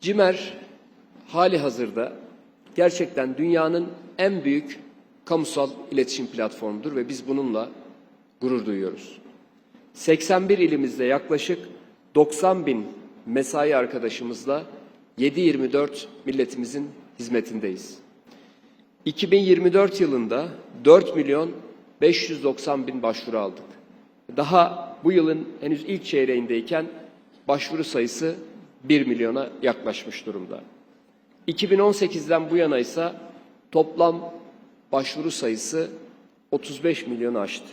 CİMER hali hazırda gerçekten dünyanın en büyük kamusal iletişim platformudur ve biz bununla gurur duyuyoruz. 81 ilimizde yaklaşık 90 bin mesai arkadaşımızla 7-24 milletimizin hizmetindeyiz. 2024 yılında 4 milyon 590 bin başvuru aldık. Daha bu yılın henüz ilk çeyreğindeyken başvuru sayısı 1 milyona yaklaşmış durumda. 2018'den bu yana ise toplam başvuru sayısı 35 milyonu aştı.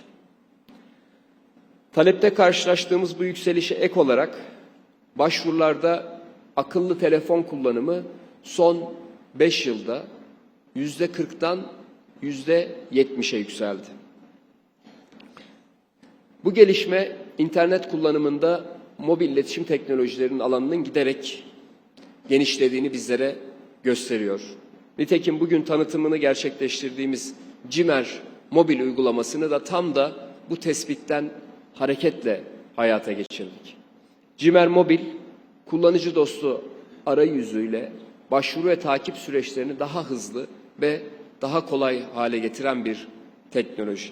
Talepte karşılaştığımız bu yükselişe ek olarak başvurularda akıllı telefon kullanımı son 5 yılda yüzde 40'tan yüzde 70'e yükseldi. Bu gelişme internet kullanımında mobil iletişim teknolojilerinin alanının giderek genişlediğini bizlere gösteriyor. Nitekim bugün tanıtımını gerçekleştirdiğimiz CİMER mobil uygulamasını da tam da bu tespitten hareketle hayata geçirdik. CİMER Mobil, kullanıcı dostu arayüzüyle başvuru ve takip süreçlerini daha hızlı ve daha kolay hale getiren bir teknoloji.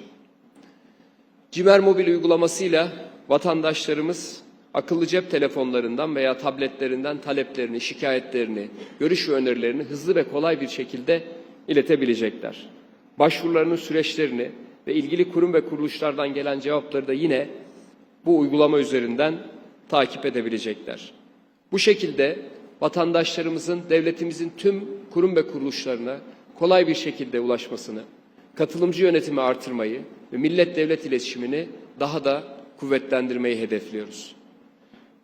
Cimer Mobil uygulamasıyla vatandaşlarımız akıllı cep telefonlarından veya tabletlerinden taleplerini, şikayetlerini, görüş ve önerilerini hızlı ve kolay bir şekilde iletebilecekler. Başvurularının süreçlerini ve ilgili kurum ve kuruluşlardan gelen cevapları da yine bu uygulama üzerinden takip edebilecekler. Bu şekilde vatandaşlarımızın devletimizin tüm kurum ve kuruluşlarına kolay bir şekilde ulaşmasını, katılımcı yönetimi artırmayı ve millet devlet iletişimini daha da kuvvetlendirmeyi hedefliyoruz.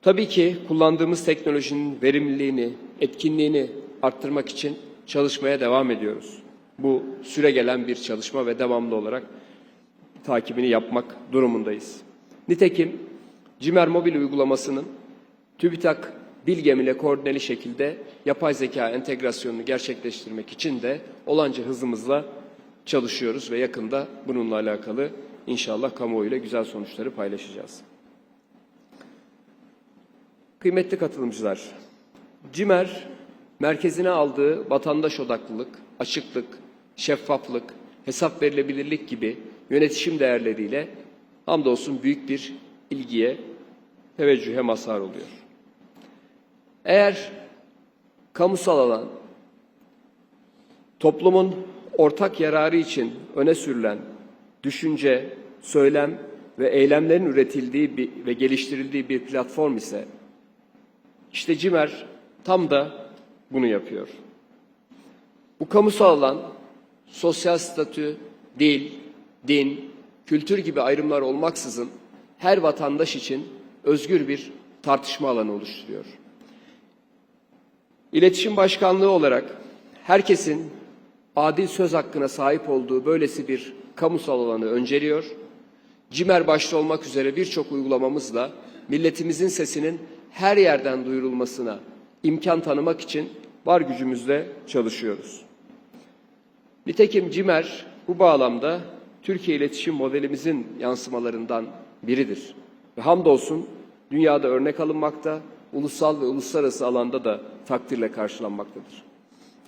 Tabii ki kullandığımız teknolojinin verimliliğini, etkinliğini arttırmak için çalışmaya devam ediyoruz. Bu süre gelen bir çalışma ve devamlı olarak takibini yapmak durumundayız. Nitekim CİMER mobil uygulamasının TÜBİTAK Bilgem ile koordineli şekilde yapay zeka entegrasyonunu gerçekleştirmek için de olanca hızımızla çalışıyoruz ve yakında bununla alakalı inşallah kamuoyuyla güzel sonuçları paylaşacağız. Kıymetli katılımcılar, CİMER merkezine aldığı vatandaş odaklılık, açıklık, şeffaflık, hesap verilebilirlik gibi yönetişim değerleriyle hamdolsun büyük bir ilgiye, teveccühe mazhar oluyor. Eğer kamusal alan toplumun ortak yararı için öne sürülen düşünce, söylem ve eylemlerin üretildiği bir, ve geliştirildiği bir platform ise işte CİMER tam da bunu yapıyor. Bu kamusal alan sosyal statü, dil, din, kültür gibi ayrımlar olmaksızın her vatandaş için özgür bir tartışma alanı oluşturuyor. İletişim Başkanlığı olarak herkesin adil söz hakkına sahip olduğu böylesi bir kamusal alanı önceliyor. CİMER başta olmak üzere birçok uygulamamızla milletimizin sesinin her yerden duyurulmasına imkan tanımak için var gücümüzle çalışıyoruz. Nitekim CİMER bu bağlamda Türkiye iletişim modelimizin yansımalarından biridir. Ve hamdolsun dünyada örnek alınmakta, ulusal ve uluslararası alanda da takdirle karşılanmaktadır.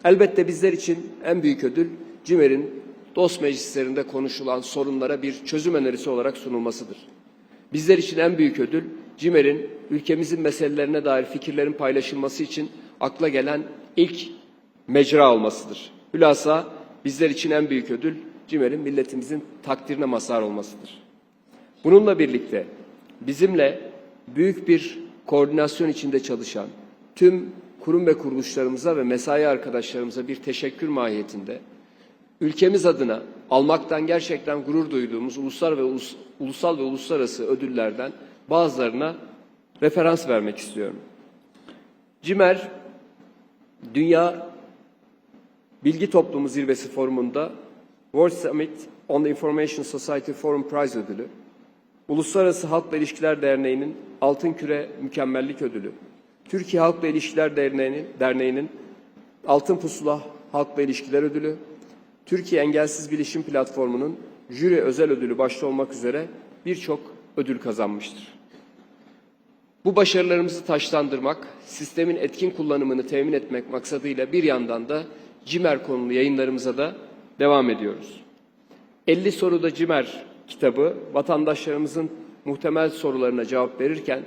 Elbette bizler için en büyük ödül CİMER'in dost meclislerinde konuşulan sorunlara bir çözüm önerisi olarak sunulmasıdır. Bizler için en büyük ödül CİMER'in ülkemizin meselelerine dair fikirlerin paylaşılması için akla gelen ilk mecra olmasıdır. Hülasa bizler için en büyük ödül CİMER'in milletimizin takdirine mazhar olmasıdır. Bununla birlikte bizimle büyük bir koordinasyon içinde çalışan tüm kurum ve kuruluşlarımıza ve mesai arkadaşlarımıza bir teşekkür mahiyetinde ülkemiz adına almaktan gerçekten gurur duyduğumuz ulusal ve ulus, ulusal ve uluslararası ödüllerden bazılarına referans vermek istiyorum. CİMER Dünya Bilgi Toplumu Zirvesi Forumu'nda World Summit on the Information Society Forum Prize ödülü, Uluslararası Halkla İlişkiler Derneği'nin Altın Küre Mükemmellik Ödülü, Türkiye Halkla İlişkiler Derneği'nin, Derneği'nin Altın Pusula Halkla İlişkiler Ödülü, Türkiye Engelsiz Bilişim Platformu'nun jüri özel ödülü başta olmak üzere birçok ödül kazanmıştır. Bu başarılarımızı taşlandırmak, sistemin etkin kullanımını temin etmek maksadıyla bir yandan da CİMER konulu yayınlarımıza da devam ediyoruz. 50 soruda CİMER kitabı vatandaşlarımızın muhtemel sorularına cevap verirken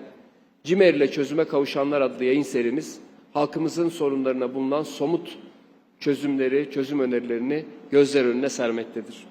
CİMER ile çözüme kavuşanlar adlı yayın serimiz halkımızın sorunlarına bulunan somut çözümleri, çözüm önerilerini gözler önüne sermektedir.